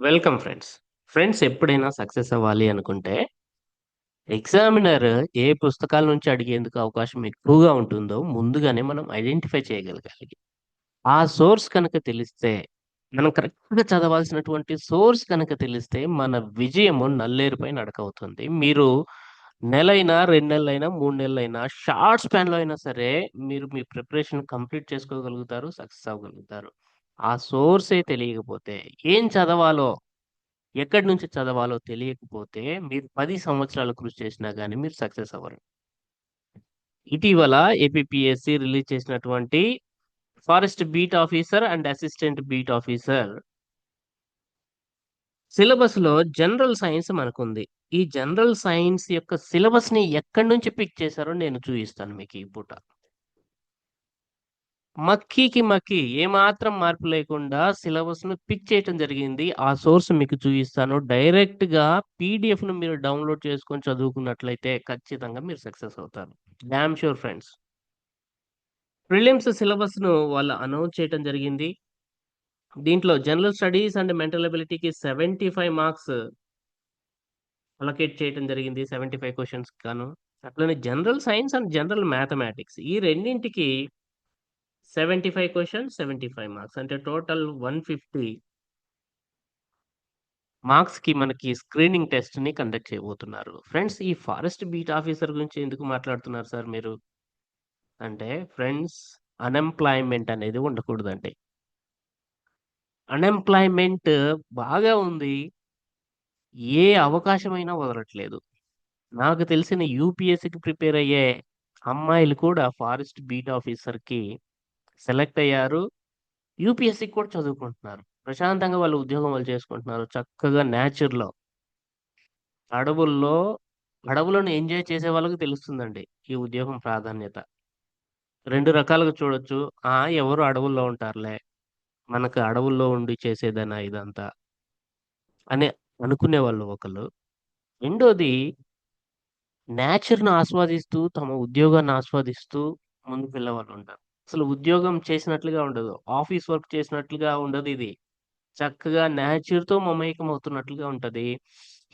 Welcome friends friends ఎప్పుడైనా success అవ్వాలి అనుకుంటే ఎగ్జామినర్ ఏ పుస్తకాల నుంచి అడిగేందుకు అవకాశం ఎక్కువగా ఉంటుందో ముందుగానే మనం ఐడెంటిఫై చేయగలగాలి. ఆ సోర్స్ కనుక తెలిస్తే మనం కరెక్ట్గా చదవాల్సినటువంటి సోర్స్ కనుక తెలిస్తే మన విజయము నల్లేరుపై నడకవుతుంది. మీరు నెలైనా రెండు నెలలైనా మూడు నెలలైనా షార్ట్ స్పాన్లో అయినా సరే మీరు మీ ప్రిపరేషన్ కంప్లీట్ చేసుకోగలుగుతారు సక్సెస్ అవ్వగలుగుతారు. ఆ సోర్సే తెలియకపోతే ఏం చదవాలో ఎక్కడి నుంచి చదవాలో తెలియకపోతే మీరు పది సంవత్సరాలు కృషి చేసినా కానీ మీరు సక్సెస్ అవ్వరు. ఇటీవల ఏపీఎస్సి రిలీజ్ చేసినటువంటి forest beat officer and assistant beat officer సిలబస్లో జనరల్ సైన్స్ మనకుంది. ఈ జనరల్ సైన్స్ యొక్క సిలబస్ని ఎక్కడి నుంచి పిక్ చేశారో నేను చూపిస్తాను మీకు ఈ పూట. మక్కీకి మక్కీ ఏమాత్రం మార్పు లేకుండా సిలబస్ను పిక్ చేయటం జరిగింది. ఆ సోర్స్ మీకు చూపిస్తాను. డైరెక్ట్గా పీడిఎఫ్ను మీరు డౌన్లోడ్ చేసుకొని చదువుకున్నట్లయితే ఖచ్చితంగా మీరు సక్సెస్ అవుతారు. Damn sure friends. ప్రిలిమ్స్ సిలబస్ను వాళ్ళు అనౌన్స్ చేయటం జరిగింది. దీంట్లో జనరల్ స్టడీస్ అండ్ మెంటల్ అబిలిటీకి సెవెంటీ ఫైవ్ మార్క్స్ అలొకేట్ చేయడం జరిగింది. సెవెంటీ ఫైవ్ క్వశ్చన్స్ గాను. అట్లనే general science and general mathematics ఈ రెండింటికి seventy five question seventy five marks అంటే టోటల్ వన్ ఫిఫ్టీ మార్క్స్కి మనకి స్క్రీనింగ్ టెస్ట్ని కండక్ట్ చేయబోతున్నారు. ఫ్రెండ్స్ ఈ ఫారెస్ట్ బీట్ ఆఫీసర్ గురించి ఎందుకు మాట్లాడుతున్నారు సార్ మీరు? అంటే ఫ్రెండ్స్ అన్ఎంప్లాయ్మెంట్ అనేది ఉండకూడదండి. అన్ఎంప్లాయ్మెంట్ బాగా ఉంది. ఏ అవకాశమైనా వదలట్లేదు. నాకు తెలిసిన యూపీఎస్సికి ప్రిపేర్ అయ్యే అమ్మాయిలు కూడా ఫారెస్ట్ బీట్ ఆఫీసర్కి సెలెక్ట్ అయ్యారు. యూపీఎస్సీ కూడా చదువుకుంటున్నారు. ప్రశాంతంగా వాళ్ళు ఉద్యోగం వాళ్ళు చేసుకుంటున్నారు. చక్కగా నేచర్లో అడవుల్లో అడవులను ఎంజాయ్ చేసే వాళ్ళకి తెలుస్తుందండి ఈ ఉద్యోగం ప్రాధాన్యత. రెండు రకాలుగా చూడొచ్చు. ఆ ఎవరు అడవుల్లో ఉంటారులే. మనకు అడవుల్లో ఉండి చేసేదనా ఇదంతా అని అనుకునే వాళ్ళు ఒకళ్ళు. రెండోది నేచర్ను ఆస్వాదిస్తూ తమ ఉద్యోగాన్ని ఆస్వాదిస్తూ ముందుకు వెళ్ళే వాళ్ళు ఉంటారు. అసలు ఉద్యోగం చేసినట్లుగా ఉండదు. ఆఫీస్ వర్క్ చేసినట్లుగా ఉండదు ఇది. చక్కగా నేచర్తో మమేకం అవుతున్నట్లుగా ఉంటుంది.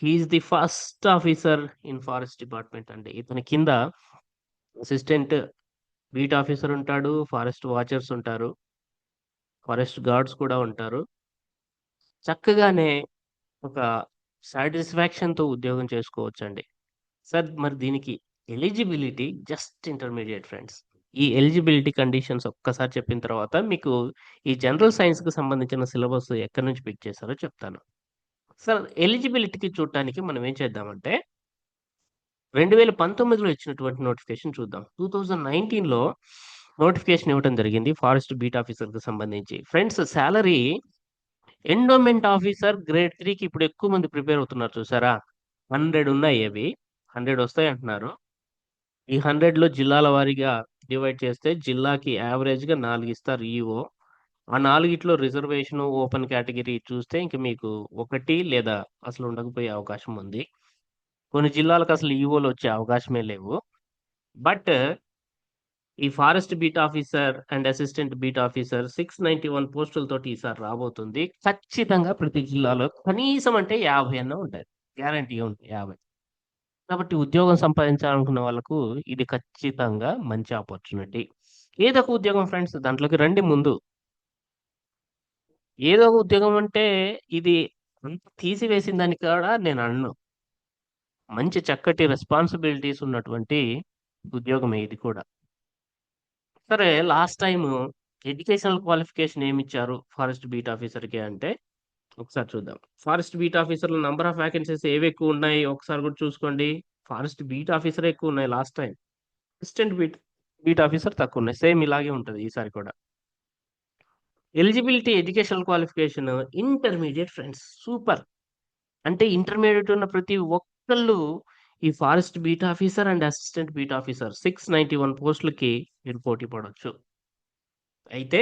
He is the first officer in forest department అండి. ఇతని కింద అసిస్టెంట్ బీట్ ఆఫీసర్ ఉంటాడు ఫారెస్ట్ వాచర్స్ ఉంటారు ఫారెస్ట్ గార్డ్స్ కూడా ఉంటారు. చక్కగానే ఒక సాటిస్ఫాక్షన్తో ఉద్యోగం చేసుకోవచ్చండి. సార్ మరి దీనికి ఎలిజిబిలిటీ జస్ట్ ఇంటర్మీడియట్ ఫ్రెండ్స్. ఈ ఎలిజిబిలిటీ కండిషన్స్ ఒక్కసారి చెప్పిన తర్వాత మీకు ఈ జనరల్ సైన్స్కి సంబంధించిన సిలబస్ ఎక్కడి నుంచి పిక్ చేశారో చెప్తాను. సార్ ఎలిజిబిలిటీకి చూడటానికి మనం ఏం చేద్దామంటే రెండు వేల పంతొమ్మిదిలో ఇచ్చినటువంటి నోటిఫికేషన్ చూద్దాం. టూ థౌజండ్ నైన్టీన్లో నోటిఫికేషన్ ఇవ్వడం జరిగింది ఫారెస్ట్ బీట్ ఆఫీసర్కి సంబంధించి. Friends salary endowment officer grade త్రీకి ఇప్పుడు ఎక్కువ మంది ప్రిపేర్ అవుతున్నారు చూసారా? హండ్రెడ్ ఉన్నాయి అవి. హండ్రెడ్ వస్తాయి అంటున్నారు. ఈ హండ్రెడ్లో జిల్లాల వారీగా డివైడ్ చేస్తే జిల్లాకి యావరేజ్గా నాలుగు ఇస్తారు ఈఓ. ఆ నాలుగిట్లో రిజర్వేషన్ ఓపెన్ కేటగిరీ చూస్తే ఇంక మీకు ఒకటి లేదా అసలు ఉండకపోయే అవకాశం ఉంది. కొన్ని జిల్లాలకు అసలు ఈఓలు వచ్చే అవకాశమే లేవు. బట్ ఈ forest beat officer and assistant beat officer six ninety one పోస్టులతో ఈసారి రాబోతుంది. ఖచ్చితంగా ప్రతి జిల్లాలో కనీసం అంటే యాభై అన్న ఉంటాయి గ్యారంటీ ఉంది యాభై. కాబట్టి ఉద్యోగం సంపాదించాలనుకున్న వాళ్ళకు ఇది ఖచ్చితంగా మంచి ఆపర్చునిటీ. ఏదో ఒక ఉద్యోగం ఫ్రెండ్స్ దాంట్లోకి రండి ముందు. ఏదో ఒక ఉద్యోగం అంటే ఇది తీసివేసిన దానికి కూడా నేను అన్ను. మంచి చక్కటి రెస్పాన్సిబిలిటీస్ ఉన్నటువంటి ఉద్యోగమే ఇది కూడా. సరే లాస్ట్ టైం ఎడ్యుకేషనల్ క్వాలిఫికేషన్ ఏమి ఇచ్చారు? ఫారెస్ట్ బీట్ ఆఫీసర్కి అంటే ఒకసారి చూద్దాం. ఫారెస్ట్ బీట్ ఆఫీసర్లో నంబర్ ఆఫ్ వ్యాకెన్సీస్ ఏవి ఎక్కువ ఉన్నాయి? ఒకసారి కూడా చూసుకోండి. ఫారెస్ట్ బీట్ ఆఫీసర్ ఎక్కువ ఉన్నాయి last time. Assistant beat. Beat officer తక్కువ ఉన్నాయి. సేమ్ ఇలాగే ఉంటుంది ఈసారి కూడా. Eligibility educational qualification intermediate friends super. అంటే ఇంటర్మీడియట్ ఉన్న ప్రతి ఒక్కళ్ళు ఈ forest beat officer and assistant beat officer. Six ninety one పోస్టులకి మీరు పోటీ పడవచ్చు అయితే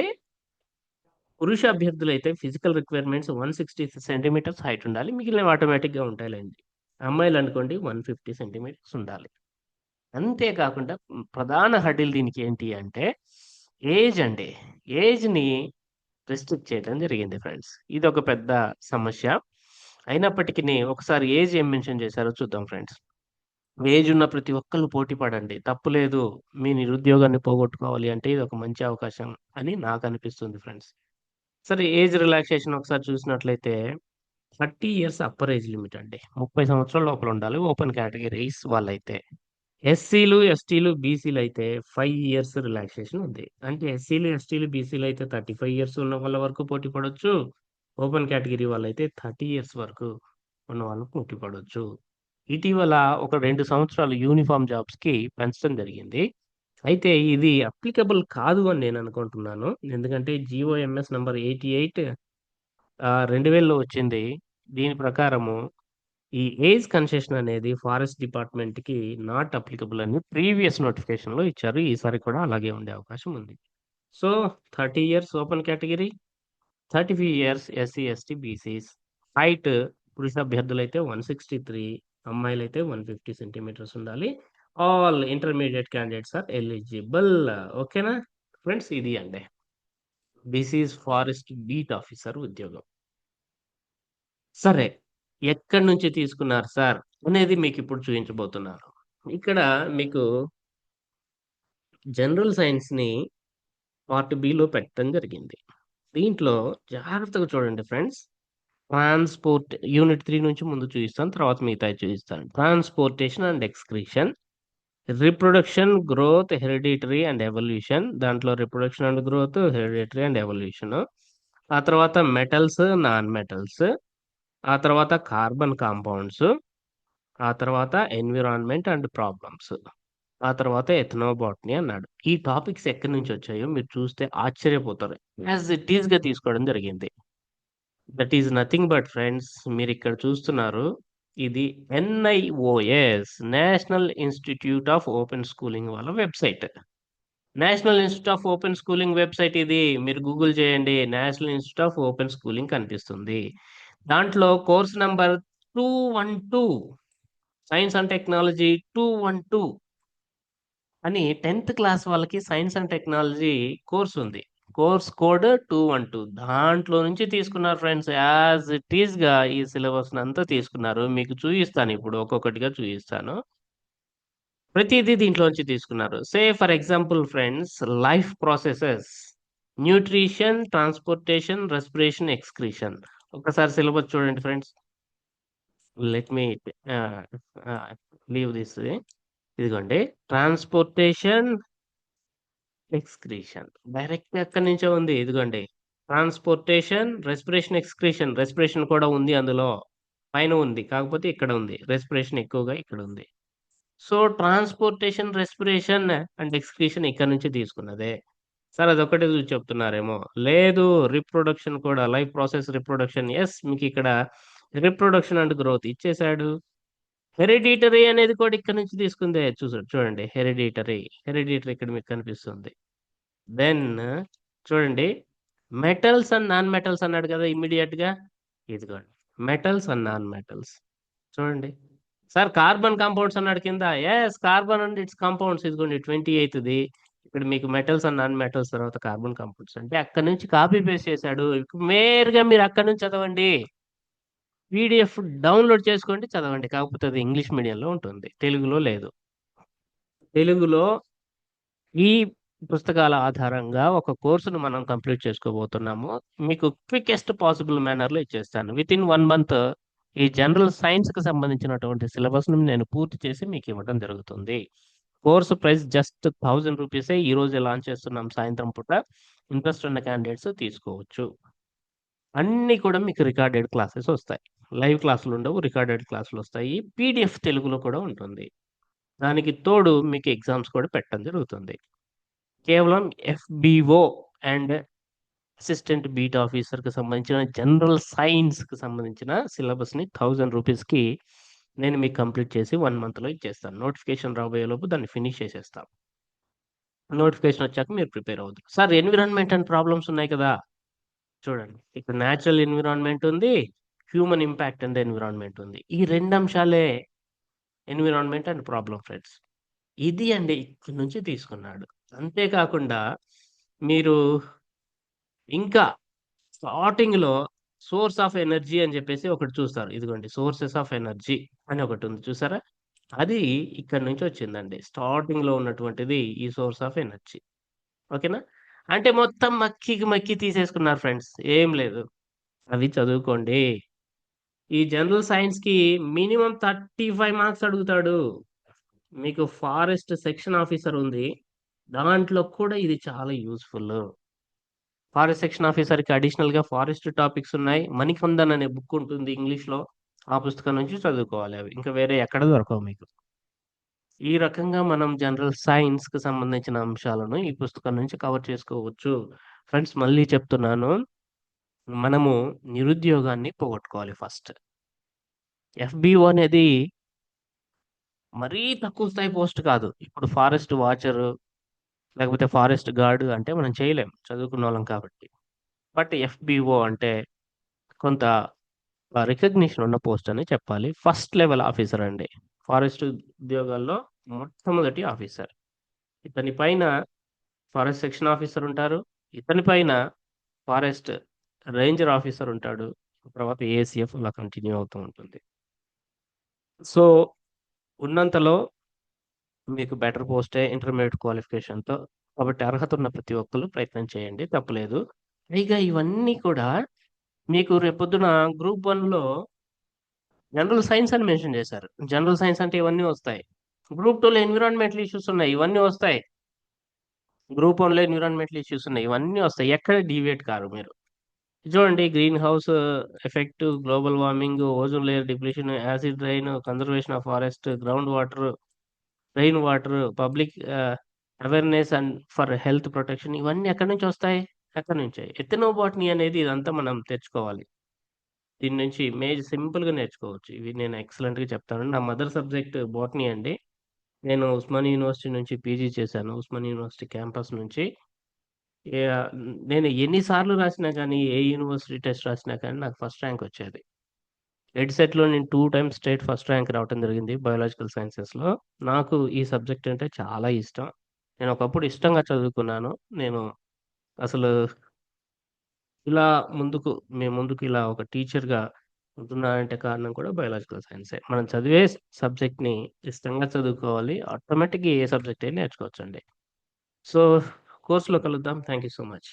పురుష అభ్యర్థులు అయితే physical requirements one sixty centimeters height ఉండాలి. మిగిలినవి ఆటోమేటిక్గా ఉంటాయిలేండి. అమ్మాయిలు అనుకోండి వన్ ఫిఫ్టీ సెంటీమీటర్స్ ఉండాలి. అంతేకాకుండా ప్రధాన హడిల్ దీనికి ఏంటి అంటే ఏజ్ అండి. ఏజ్ని రిస్ట్రిక్ట్ చేయడం జరిగింది ఫ్రెండ్స్. ఇది ఒక పెద్ద సమస్య. అయినప్పటికీ ఒకసారి ఏజ్ ఏం మెన్షన్ చేశారో చూద్దాం ఫ్రెండ్స్. ఏజ్ ఉన్న ప్రతి ఒక్కరు పోటీ పడండి. తప్పు లేదు. మీ నిరుద్యోగాన్ని పోగొట్టుకోవాలి అంటే ఇది ఒక మంచి అవకాశం అని నాకు అనిపిస్తుంది ఫ్రెండ్స్. సరే ఏజ్ రిలాక్సేషన్ ఒకసారి చూసినట్లయితే thirty years upper age limit అండి. ముప్పై సంవత్సరాల లోపల ఉండాలి. ఓపెన్ కేటగిరీస్ వాళ్ళైతే. ఎస్సీలు ఎస్టీలు బీసీలు అయితే ఫైవ్ ఇయర్స్ రిలాక్సేషన్ ఉంది. అంటే ఎస్సీలు ఎస్టీలు బీసీలు అయితే థర్టీ ఫైవ్ ఇయర్స్ ఉన్న వాళ్ళ వరకు పోటీ పడవచ్చు ఓపెన్ కేటగిరీ వాళ్ళైతే థర్టీ ఇయర్స్ వరకు ఉన్న వాళ్ళు పోటీ పడవచ్చు ఇటీవల ఒక రెండు సంవత్సరాలు యూనిఫామ్ జాబ్స్కి పెంచడం జరిగింది. అయితే ఇది అప్లికబుల్ కాదు అని నేను అనుకుంటున్నాను. ఎందుకంటే జిఓఎంఎస్ నంబర్ ఎయిటీ ఎయిట్ రెండు వేలలో వచ్చింది. దీని ప్రకారము ఈ ఏజ్ కన్సెషన్ అనేది ఫారెస్ట్ డిపార్ట్మెంట్కి నాట్ అప్లికబుల్ అని ప్రీవియస్ నోటిఫికేషన్లో ఇచ్చారు. ఈసారి కూడా అలాగే ఉండే అవకాశం ఉంది. So thirty years open category thirty five years SC ST BCs height పురుష అభ్యర్థులైతే వన్ సిక్స్టీ త్రీ అమ్మాయిలైతే వన్ ఫిఫ్టీ సెంటీమీటర్స్ ఉండాలి. All intermediate candidates are eligible. ఓకేనా? ఫ్రెండ్స్ ఇది అండి. బిసిస్ ఫారెస్ట్ బీట్ ఆఫీసర్ ఉద్యోగం. సరే ఎక్కడి నుంచి తీసుకున్నారు సార్ అనేది మీకు ఇప్పుడు చూపించబోతున్నాను ఇక్కడ మీకు జనరల్ సైన్స్ని పార్ట్ బిలో పెట్టడం జరిగింది. దీంట్లో జాగ్రత్తగా చూడండి ఫ్రెండ్స్. ట్రాన్స్పోర్ట్ యూనిట్ త్రీ నుంచి ముందు చూపిస్తాను తర్వాత మిగతా చూపిస్తాను. Transportation and excretion. Reproduction growth hereditary and evolution. దాంట్లో reproduction and growth hereditary and evolution. ఆ తర్వాత మెటల్స్ నాన్ మెటల్స్. ఆ తర్వాత కార్బన్ కాంపౌండ్స్. ఆ తర్వాత ఎన్విరాన్మెంట్ అండ్ ప్రాబ్లమ్స్. ఆ తర్వాత ఎథనోబాట్నీ అన్నాడు. ఈ టాపిక్స్ ఎక్కడి నుంచి వచ్చాయో మీరు చూస్తే ఆశ్చర్యపోతారు. యాజ్ ఇట్ ఈస్గా తీసుకోవడం జరిగింది. That is nothing but friends మీరు ఇక్కడ చూస్తున్నారు. ఇది NIOS national institute of open schooling వాళ్ళ website. National institute of open schooling website ఇది. మీరు గూగుల్ చేయండి. National institute of open schooling కనిపిస్తుంది. దాంట్లో course number two one two science and technology two one two అని టెన్త్ క్లాస్ వాళ్ళకి science and technology course ఉంది. Course code two one two దాంట్లో నుంచి తీసుకున్నారు ఫ్రెండ్స్. యాజ్ ఇట్ ఈస్గా ఈ సిలబస్ అంతా తీసుకున్నారు. మీకు చూపిస్తాను ఇప్పుడు ఒక్కొక్కటిగా చూపిస్తాను ప్రతిదీ దీంట్లోంచి తీసుకున్నారు. Say for example friends life processes nutrition transportation respiration excretion. ఒకసారి సిలబస్ చూడండి friends. Let me leave this. ఇదిగోండి. Transportation excretion. డైరెక్ట్ ఎక్కడి నుంచో ఉంది? ఇదిగోండి. Transportation respiration excretion. రెస్పిరేషన్ కూడా ఉంది అందులో. పైన ఉంది. కాకపోతే ఇక్కడ ఉంది. రెస్పిరేషన్ ఎక్కువగా ఇక్కడ ఉంది. So transportation respiration and excretion ఇక్కడ నుంచి తీసుకున్నదే. సార్ అదొకటే చూసి చెప్తున్నారేమో. లేదు రిప్రొడక్షన్ కూడా లైఫ్ ప్రాసెస్ రిప్రొడక్షన్. ఎస్ మీకు ఇక్కడ రిప్రొడక్షన్ అండ్ గ్రోత్ ఇచ్చేసాడు హెరిడిటరీ అనేది కూడా ఇక్కడ నుంచి తీసుకుందే. చూసాడు చూడండి. హెరిడిటరీ. హెరిడిటరీ ఇక్కడ మీకు కనిపిస్తుంది. దెన్ చూడండి. మెటల్స్ అండ్ నాన్ మెటల్స్ అన్నాడు కదా ఇమ్మీడియట్గా? ఇదిగోండి. మెటల్స్ అండ్ నాన్ మెటల్స్ చూడండి. సార్ కార్బన్ కాంపౌండ్స్ అన్నాడు కింద? Yes carbon and its compounds ఇదిగోండి ట్వంటీ ఎయిత్ది ఇక్కడ మీకు మెటల్స్ అండ్ నాన్ మెటల్స్ తర్వాత కార్బన్ కాంపౌండ్స్ అంటే అక్కడ నుంచి కాపీ పేస్ట్ చేశాడు. మేరుగా మీరు అక్కడ నుంచి చదవండి. పీడిఎఫ్ డౌన్లోడ్ చేసుకోండి చదవండి. కాకపోతే అది ఇంగ్లీష్ మీడియంలో ఉంటుంది. తెలుగులో లేదు. తెలుగులో ఈ పుస్తకాల ఆధారంగా ఒక కోర్సును మనం కంప్లీట్ చేసుకోబోతున్నాము. మీకు క్వికెస్ట్ పాసిబుల్ మేనర్లో ఇచ్చేస్తాను. విత్ ఇన్ వన్ మంత్ ఈ జనరల్ సైన్స్కి సంబంధించినటువంటి సిలబస్ను నేను పూర్తి చేసి మీకు ఇవ్వడం జరుగుతుంది. కోర్సు ప్రైస్ జస్ట్ థౌజండ్ రూపీసే. ఈ రోజే లాంచ్ చేస్తున్నాం సాయంత్రం పూట. ఇంట్రెస్ట్ ఉన్న క్యాండిడేట్స్ తీసుకోవచ్చు. అన్నీ కూడా మీకు రికార్డెడ్ క్లాసెస్ వస్తాయి. లైవ్ క్లాసులు ఉండవు రికార్డెడ్ క్లాసులు వస్తాయి. పీడిఎఫ్ తెలుగులో కూడా ఉంటుంది. దానికి తోడు మీకు ఎగ్జామ్స్ కూడా పెట్టడం జరుగుతుంది. కేవలం ఎఫ్బిఓ అండ్ అసిస్టెంట్ బీట్ ఆఫీసర్కి సంబంధించిన జనరల్ సైన్స్కి సంబంధించిన సిలబస్ని థౌజండ్ రూపీస్కి నేను మీకు కంప్లీట్ చేసి వన్ మంత్లో ఇచ్చేస్తాను. నోటిఫికేషన్ రాబోయే లోపు దాన్ని ఫినిష్ చేసేస్తాం. నోటిఫికేషన్ వచ్చాక మీరు ప్రిపేర్ అవుతారు సార్ ఎన్విరాన్మెంట్ అండ్ ప్రాబ్లమ్స్ ఉన్నాయి కదా? చూడండి. ఇక్కడ న్యాచురల్ ఎన్విరాన్మెంట్ ఉంది హ్యూమన్ ఇంపాక్ట్ అండ్ ఎన్విరాన్మెంట్ ఉంది. ఈ రెండు అంశాలే ఎన్విరాన్మెంట్ అండ్ ప్రాబ్లం ఫ్రెండ్స్. ఇది అండి ఇక్కడ నుంచి తీసుకున్నాడు. అంతేకాకుండా మీరు ఇంకా స్టార్టింగ్లో సోర్స్ ఆఫ్ ఎనర్జీ అని చెప్పేసి ఒకటి చూస్తారు. ఇదిగోండి సోర్సెస్ ఆఫ్ ఎనర్జీ అని ఒకటి ఉంది చూసారా? అది ఇక్కడి నుంచి వచ్చిందండి. స్టార్టింగ్‌లో ఉన్నటువంటిది ఈ సోర్స్ ఆఫ్ ఎనర్జీ. ఓకేనా? అంటే మొత్తం మక్కికి మక్కి తీసేసుకున్నారు ఫ్రెండ్స్. ఏం లేదు. అవి చదువుకోండి. ఈ జనరల్ సైన్స్‌కి మినిమమ్ 35 మార్క్స్ అడుగుతాడు. మీకు ఫారెస్ట్ సెక్షన్ ఆఫీసర్ ఉంది. దాంట్లో కూడా ఇది చాలా యూస్ఫుల్ ఫారెస్ట్ సెక్షన్ ఆఫీసర్‌కి అడిషనల్‌గా ఫారెస్ట్ టాపిక్స్ ఉన్నాయి. 'మణికందన్' అనే బుక్ ఉంటుంది ఇంగ్లీష్‌లో. ఆ పుస్తకం నుంచి చదువుకోవాలి అవి. ఇంకా వేరే ఎక్కడ దొరకవు మీకు. ఈ రకంగా మనం జనరల్ సైన్స్‌కి సంబంధించిన అంశాలను ఈ పుస్తకం నుంచి కవర్ చేసుకోవచ్చు. ఫ్రెండ్స్ మళ్ళీ చెప్తున్నాను. మనము నిరుద్యోగాన్ని పోగొట్టుకోవాలి ఫస్ట్. ఎఫ్బిఓ అనేది మరీ తక్కువ స్థాయి పోస్ట్ కాదు. ఇప్పుడు ఫారెస్ట్ వాచరు, లేకపోతే ఫారెస్ట్ గార్డ్ అంటే మనం చేయలేం. చదువుకున్న వాళ్ళం కాబట్టి. బట్ ఎఫ్బిఓ అంటే కొంత రికగ్నిషన్ ఉన్న పోస్ట్ అని చెప్పాలి. ఫస్ట్ లెవెల్ ఆఫీసర్ అండి. ఫారెస్ట్ ఉద్యోగాల్లో మొట్టమొదటి ఆఫీసర్. ఇతని పైన ఫారెస్ట్ సెక్షన్ ఆఫీసర్ ఉంటారు. ఇతని పైన ఫారెస్ట్ రేంజర్ ఆఫీసర్ ఉంటాడు. తర్వాత ఏసీఎఫ్ అలా కంటిన్యూ అవుతూ ఉంటుంది. సో, ఉన్నంతలో మీకు బెటర్ పోస్టే ఇంటర్మీడియట్ క్వాలిఫికేషన్‌తో. కాబట్టి అర్హత ఉన్న ప్రతి ఒక్కరు ప్రయత్నం చేయండి. తప్పలేదు పైగా ఇవన్నీ కూడా మీకు రేపొద్దున గ్రూప్ వన్లో జనరల్ సైన్స్ అని మెన్షన్ చేశారు. జనరల్ సైన్స్ అంటే ఇవన్నీ వస్తాయి. గ్రూప్ టూలో ఎన్విరాన్మెంటల్ ఇష్యూస్ ఉన్నాయి. ఇవన్నీ వస్తాయి. గ్రూప్ వన్లో ఎన్విరాన్మెంటల్ ఇష్యూస్ ఉన్నాయి. ఇవన్నీ వస్తాయి. ఎక్కడ డీవియేట్ కారు మీరు. చూడండి greenhouse effect, global warming, ozone layer depletion, acid rain, conservation of forest, ground water, rain water, public awareness and for health protection ఇవన్నీ ఎక్కడి నుంచి వస్తాయి? ఎక్కడి నుంచే. ఎథనోబాటనీ అనేది ఇదంతా మనం తెచ్చుకోవాలి. దీని నుంచి మేజ్ సింపుల్‌గా నేర్చుకోవచ్చు. ఇవి నేను ఎక్సలెంట్‌గా చెప్తాను. నా మదర్ సబ్జెక్ట్ బాటనీ అండి. నేను ఉస్మాన్ యూనివర్సిటీ నుంచి పీజీ చేశాను. ఉస్మాన్ యూనివర్సిటీ క్యాంపస్ నుంచి. నేను ఎన్నిసార్లు రాసినా కానీ ఏ యూనివర్సిటీ టెస్ట్ రాసినా కానీ నాకు ఫస్ట్ ర్యాంక్ వచ్చేది. ఎడ్సెట్‌లో నేను two times state first rank రావటం జరిగింది బయోలాజికల్ సైన్సెస్‌లో. నాకు ఈ సబ్జెక్ట్ అంటే చాలా ఇష్టం. నేను ఒకప్పుడు ఇష్టంగా చదువుకున్నాను. నేను అసలు ఇలా ముందుకు మీ ముందుకు ఇలా ఒక టీచర్‌గా ఉంటున్నానంటే కారణం కూడా బయోలాజికల్ సైన్సే. మనం చదివే సబ్జెక్ట్‌ని ఇష్టంగా చదువుకోవాలి. ఆటోమేటిక్‌గా ఏ సబ్జెక్ట్ అయినా నేర్చుకోవచ్చండి. సో, కోర్స్‌లో కలుద్దాం. Thank you so much.